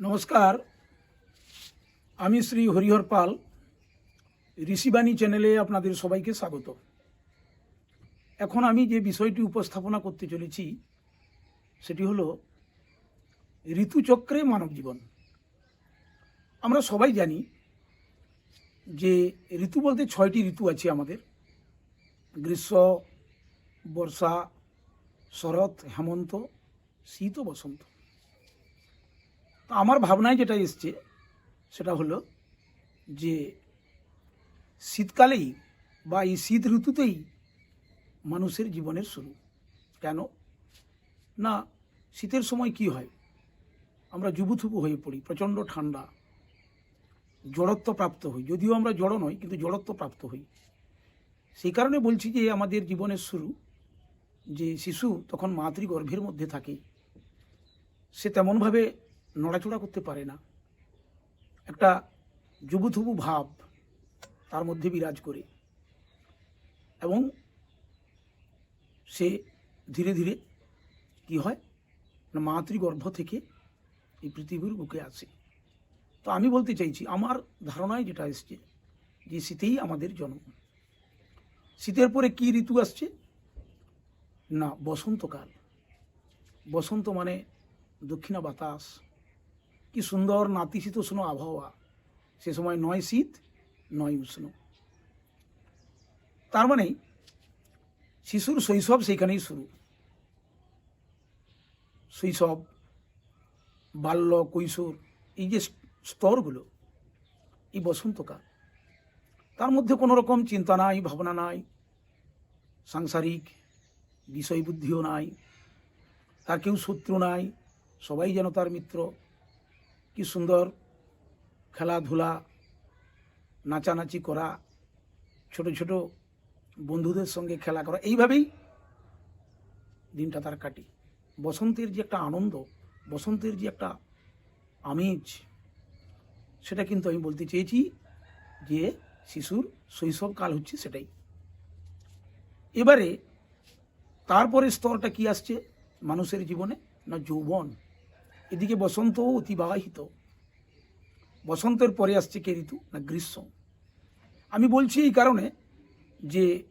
নমস্কার। আমি শ্রী হরিহর পাল, ঋষিবাণী চ্যানেলে আপনাদের সবাইকে স্বাগত। এখন আমি যে বিষয়টি উপস্থাপনা করতে চলেছি, সেটি হলো ঋতুচক্রে মানব জীবন। আমরা সবাই জানি যে ঋতু বলতে ছয়টি ঋতু আছে আমাদের। গ্রীষ্ম, বর্ষা, শরৎ, হেমন্ত, শীত ও বসন্ত। তো আমার ভাবনায় যেটা এসছে, সেটা হলো যে শীতকালেই বা এই শীত ঋতুতেই মানুষের জীবনের শুরু। কেন? না, শীতের সময় কি হয়? আমরা জুবুথুবু হয়ে পড়ি, প্রচণ্ড ঠান্ডা, জড়ত্ব প্রাপ্ত হই। যদিও আমরা জড় নই, কিন্তু জড়ত্ব প্রাপ্ত হই। সেই কারণে বলছি যে আমাদের জীবনের শুরু, যে শিশু তখন মাতৃগর্ভের মধ্যে থাকে, সে তেমনভাবে নড়াচড়া করতে পারে না। একটা যুবুথুবু ভাব তার মধ্যে বিরাজ করে এবং সে ধীরে ধীরে কি হয় না, মাতৃগর্ভ থেকে এই পৃথিবীর বুকে আসে। তো আমি বলতে চাইছি, আমার ধারণায় যেটা এসছে যে শীতেই আমাদের জন্ম। শীতের পরে কি ঋতু আসছে? না, বসন্তকাল। বসন্ত মানে দক্ষিণা বাতাস কি সুন্দর নাতিশীতোষ্ণ আবহাওয়া। সে সময় নয় শীত, নয় উষ্ণ। তার মানে শিশুর শৈশব সেইখানেই শুরু। শৈশব, বাল্য, কৈশোর, এই যে স্তরগুলো, এই বসন্তকাল, তার মধ্যে কোনো রকম চিন্তা নাই, ভাবনা নাই, সাংসারিক বিষয় বুদ্ধিও নাই, তার কেউ শত্রু নাই, সবাই যেন তার মিত্র। কি সুন্দর খেলাধুলা, নাচানাচি করা, ছোট ছোট বন্ধুদের সঙ্গে খেলা করা, এইভাবেই দিনটা তার কাটে। বসন্তের যে একটা আনন্দ, বসন্তের যে একটা আমেজ, সেটা কিন্তু আমি বলতে চেয়েছি যে শিশুর শৈশবকাল হচ্ছে সেটাই। এবারে তারপরে স্তরটা কি আসছে? মানুষের জীবনে না যৌবন? এদিকে বসন্ত অতিবাহিত। বসন্তের পরে আসছে কে ঋতু? না, গ্রীষ্ম। আমি বলছি এই কারণে যে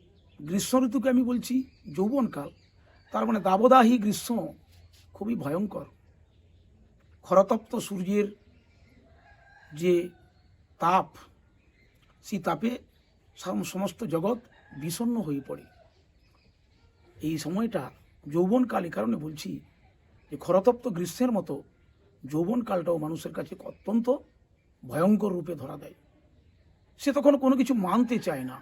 গ্রীষ্ম ঋতুকে আমি বলছি যৌবনকাল। তার মানে দাবদাহী গ্রীষ্ম খুবই ভয়ঙ্কর। খরতপ্ত সূর্যের যে তাপ, সেই তাপে সম- সমস্ত জগৎ বিষণ্ণ হয়ে পড়ে। এই সময়টা যৌবনকাল এ কারণে বলছি যে খরতপ্ত গ্রীষ্মের মতো যৌবনকালটাও মানুষের কাছে অত্যন্ত ভয়ঙ্কর রূপে ধরা দেয়। সে তখন কোনো কিছু মানতে চায় না।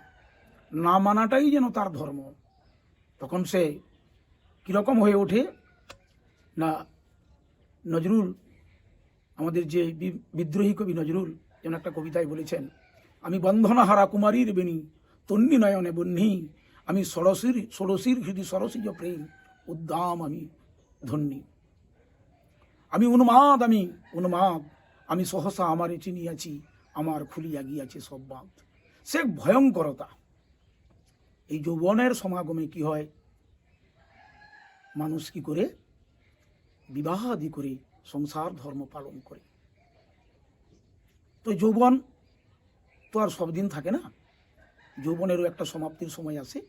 না মানাটাই যেন তার ধর্ম। তখন সে কীরকম হয়ে ওঠে? না, নজরুল, আমাদের যে বিদ্রোহী কবি নজরুল, যেন একটা কবিতায় বলেছেন, আমি বন্ধনহারা কুমারীর বেণী, তন্নি নয়নে বহ্নি আমি ষোড়শীর ষোড়শীর হৃদি সরসীজ প্রেম, উদ্দাম আমি ধন্যী। আমি উন্মাদ আমি উন্মাদ। আমি সহসা আমারে চিনিয়াছি, আমার খুলিয়া গিয়াছে সব বাঁধ। সে ভয়ঙ্করতা। এই যৌবনের সমাগমে কি হয়? মানুষ কি করে? বিবাহ আদি করে সংসার ধর্ম পালন করে। তো যৌবন তো আর সব দিন থাকে না। যৌবনেরও একটা সমাপ্তির সময় আসে।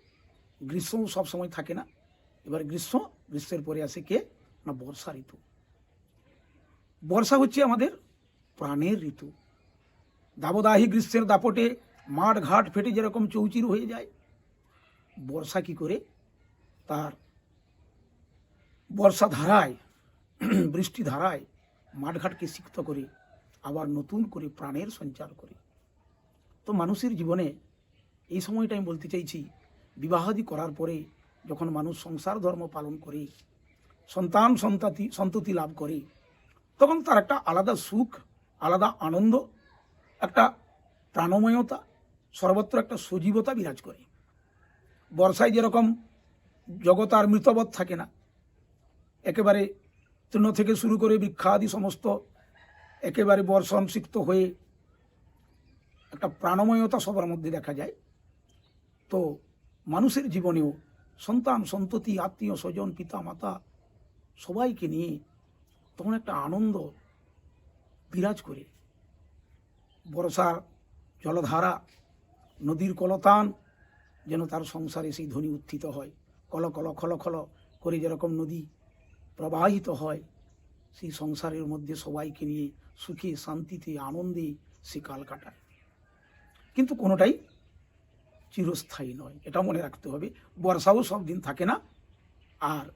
গ্রীষ্ম সব সময় থাকে না। এবার গ্রীষ্ম, গ্রীষ্মের পরে আসে কে? না বর্ষা ঋতু। বর্ষা হচ্ছে আমাদের প্রাণের ঋতু। দাবদাহী গ্রীষ্মের দাপটে মাঠ ঘাট ফেটে যেরকম চৌচির হয়ে যায়, বর্ষা কি করে? তার বর্ষা ধারায়, বৃষ্টি ধারায় মাঠঘাটকে সিক্ত করে আবার নতুন করে প্রাণের সঞ্চার করে। তো মানুষের জীবনে এই সময়টা আমি বলতে চাইছি, বিবাহাদি করার পরে যখন মানুষ সংসার ধর্ম পালন করে, সন্তান সন্তাতি, সন্ততি লাভ করে তখন তার একটা আলাদা সুখ, আলাদা আনন্দ, একটা প্রাণময়তা, সর্বত্র একটা সজীবতা বিরাজ করে। বর্ষায় যেরকম জগৎ আর মৃতবৎ থাকে না, একেবারে তৃণ থেকে শুরু করে বৃক্ষাদি সমস্ত একেবারে বর্ষণ সিক্ত হয়ে একটা প্রাণময়তা সবার মধ্যে দেখা যায়। তো মানুষের জীবনেও সন্তান, সন্ততি, আত্মীয়, স্বজন, পিতা, মাতা সবাইকে নিয়ে তখন একটা আনন্দ বিরাজ করে। বর্ষার জলধারা, নদীর কলতান যেন তার সংসারে সেই ধ্বনি উত্থিত হয়। কল কল, খল খল করে যেরকম নদী প্রবাহিত হয়, সেই সংসারের মধ্যে সবাইকে নিয়ে সুখে, শান্তিতে, আনন্দে সে কাল কাটায়। কিন্তু কোনোটাই চিরস্থায়ী নয়, এটা মনে রাখতে হবে। বর্ষাও সব দিন থাকে না। আর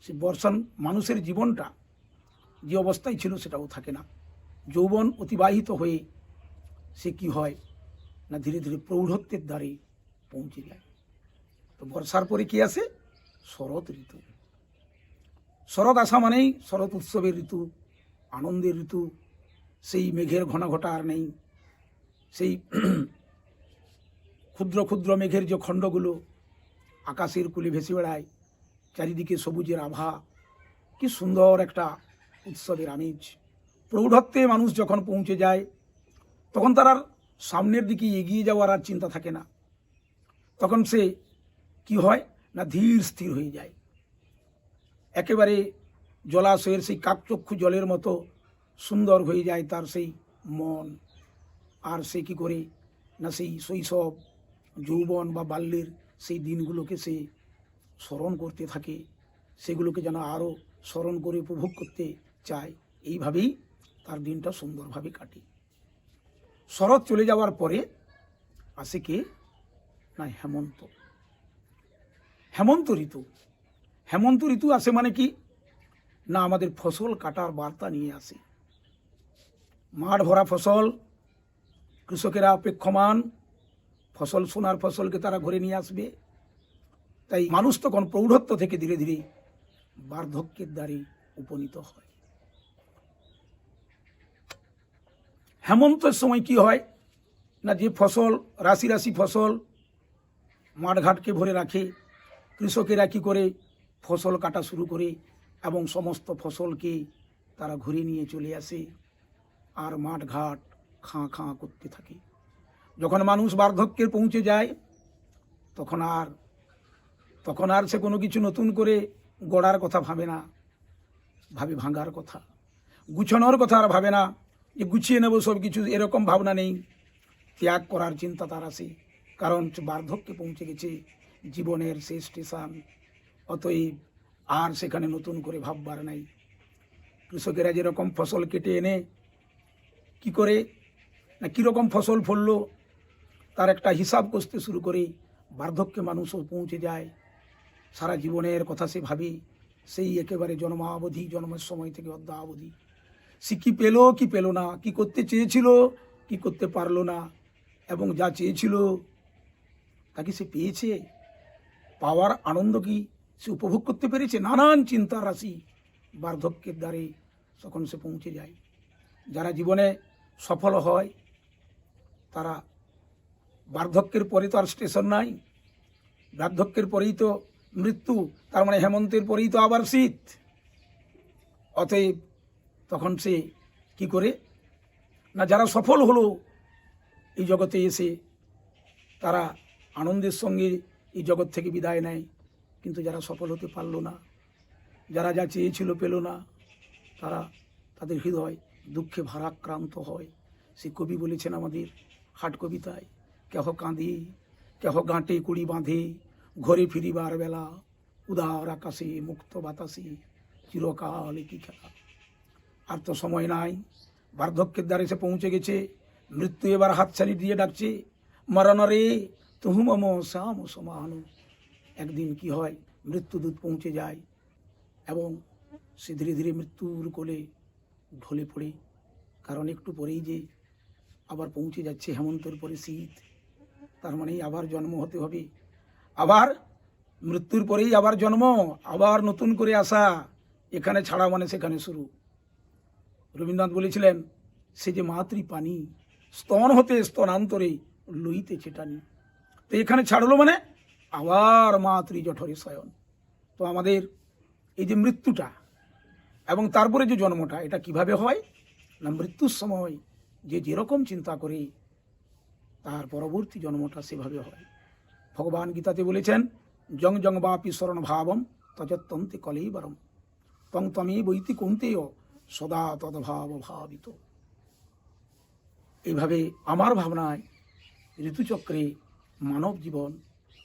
সে বর্ষান মানুষের জীবনটা যে অবস্থায় ছিল সেটাও থাকে না। যৌবন অতিবাহিত হয়ে সে কি হয় না ধীরে ধীরে প্রৌঢ়ত্বের দ্বারে পৌঁছে যায়। তো বর্ষার পরে কি আসে? শরৎ ঋতু। শরৎ আসা মানেই শরৎ উৎসবের ঋতু, আনন্দের ঋতু, সেই মেঘের ঘন ঘটা আর নেই, সেই ক্ষুদ্র ক্ষুদ্র মেঘের যে খণ্ডগুলো আকাশের কুলে ভেসে বেড়ায়, চারিদিকে সবুজের আভা, কি সুন্দর একটা উৎসবের আমেজ। প্রৌঢ়ত্বে মানুষ যখন পৌঁছে যায়, তখন তার আর সামনের দিকে এগিয়ে যাওয়ার আর চিন্তা থাকে না। তখন সে কি হয়? না ধীর স্থির হয়ে যায়। একেবারে জলাশয়ের সেই কাকচক্ষু জলের মতো সুন্দর হয়ে যায় তার সেই মন। আর সে কি করে? না সেই শৈশব, যৌবন বা বাল্যের সেই দিনগুলোকে সে স্মরণ করতে থাকে। সেগুলোকে যেন আরও স্মরণ করে, উপভোগ করতে চায় এইভাবেই তার দিনটা সুন্দরভাবে কাটে। শরৎ চলে যাওয়ার পরে আসে কে না হেমন্ত। হেমন্ত ঋতু। হেমন্ত ঋতু আসে মানে কি? না, আমাদের ফসল কাটার বার্তা নিয়ে আসে। মাঠ ভরা ফসল, কৃষকেরা অপেক্ষমান, ফসল সোনার ফসলকে তারা ঘরে নিয়ে আসবে। তাই মানুষ তখন প্রৌঢ়ত্ব থেকে ধীরে ধীরে বার্ধক্যের দ্বারে উপনীত হয়। হেমন্তের সময় কি হয়? না যে ফসল, রাশি রাশি ফসল, মাঠঘাটকে ভরে রাখে, কৃষকেরা কি করে? ফসল কাটা শুরু করে এবং সমস্ত ফসলকে তারা ঘুরে নিয়ে চলে আসে আর মাঠঘাট খাঁ খাঁ করতে থাকে। যখন মানুষ বার্ধক্যে পৌঁছে যায়, তখন আর তখন আর সে কোনো কিছু নতুন করে গড়ার কথা ভাবে না, ভাবে ভাঙার কথা। গুছানোর কথা আর ভাবে না যে গুছিয়ে নেব সব কিছু এরকম ভাবনা নেই। ত্যাগ করার চিন্তা তার আসে কারণ বার্ধক্যে পৌঁছে গেছে জীবনের শেষ স্টেশন। অতএব আর সেখানে নতুন করে ভাববার নাই। কৃষকেরা যেরকম ফসল কেটে এনে কি করে, না কীরকম ফসল ফললো, তার একটা হিসাব কষতে শুরু করে বার্ধক্যে মানুষও পৌঁছে যায়। সারা জীবনের কথা সে ভাবে, সেই একেবারে জন্মাবধি, জন্মের সময় থেকে অদ্যাবধি। সে কী পেল, কি পেল না? কি করতে চেয়েছিল, কি করতে পারল না? এবং যা চেয়েছিল তাকে সে পেয়েছে? পাওয়ার আনন্দ কি সে উপভোগ করতে পেরেছে? নানান চিন্তা রাশি বার্ধক্যের দ্বারে তখন সে পৌঁছে যায়। যারা জীবনে সফল হয়, তারা বার্ধক্যের পরে তো আর স্টেশন নাই। বার্ধক্যের পরেই তো মৃত্যু, তার মানে হেমন্তের পরেই তো আবার শীত। অতএব তখন সে কি করে? না, যারা সফল হলো এই জগতে এসে তারা আনন্দের সঙ্গে এই জগৎ থেকে বিদায় নেয়। কিন্তু যারা সফল হতে পারল না, যারা যা চেয়েছিল পেল না, তারা তাদের হৃদয় দুঃখে ভারাক্রান্ত হয়। সে কবি বলেছেন আমাদের হাট কবিতায়, কেহ কাঁদে, কেহ গাঁটে কুড়ি বাঁধে, ঘরে ফিরিবার বেলা উদার আকাশে মুক্ত বাতাসে চিরকাল কি খেলা? আর তো সময় নাই। বার্ধক্যের দ্বারে সে পৌঁছে গেছে। মৃত্যু এবার হাতছানি দিয়ে ডাকছে, মরণ রে তুহু মম শ্যাম সমান। একদিন কি হয় মৃত্যুদূত পৌঁছে যায় এবং সে ধীরে ধীরে মৃত্যুর কোলে ঢলে পড়ে। কারণ একটু পরেই যে আবার পৌঁছে যাচ্ছে হেমন্তের পরে শীত। তার মানেই আবার জন্ম হতে হবে। আবার মৃত্যুর পরেই আবার জন্ম, আবার নতুন করে আসা। এখানে ছাড়া মানে সেখানে শুরু। রবীন্দ্রনাথ বলেছিলেন, সে যে মাতৃ পানি স্তন হতে স্তনান্তরে লইতে ছেটানি তো এখানে ছাড়লো মানে আবার মাতৃ জঠরে শয়ন তো আমাদের এই যে মৃত্যুটা এবং তারপরে যে জন্মটা, এটা কীভাবে হয়? না, মৃত্যুর সময় যে যেরকম চিন্তা করে, তার পরবর্তী জন্মটা সেভাবে হয়। ভগবান গীতাতে বলেছেন জং জং বাপি স্মরণ ভাবম, তজত্তন্তে কলেই বরম। তং তমে বৈতি কুন্তেয় সদা তদ্ভাব ভাবিত। এইভাবে আমার ভাবনায় ঋতুচক্রে মানব জীবন,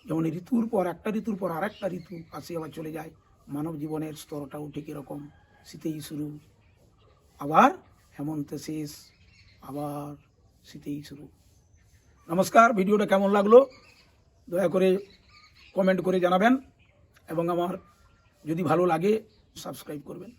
যেমন ঋতুর পর একটা ঋতুর পর আরেকটা ঋতু আসে, আবার চলে যায়, মানব জীবনের স্তরটাও ঠিক এরকম। শীতেই শুরু, আবার হেমন্তে শেষ, আবার শীতেই শুরু। নমস্কার, ভিডিওটা কেমন লাগল? দয়া করে কমেন্ট করে জানাবেন এবং আমার যদি ভালো লাগে, সাবস্ক্রাইব করবেন।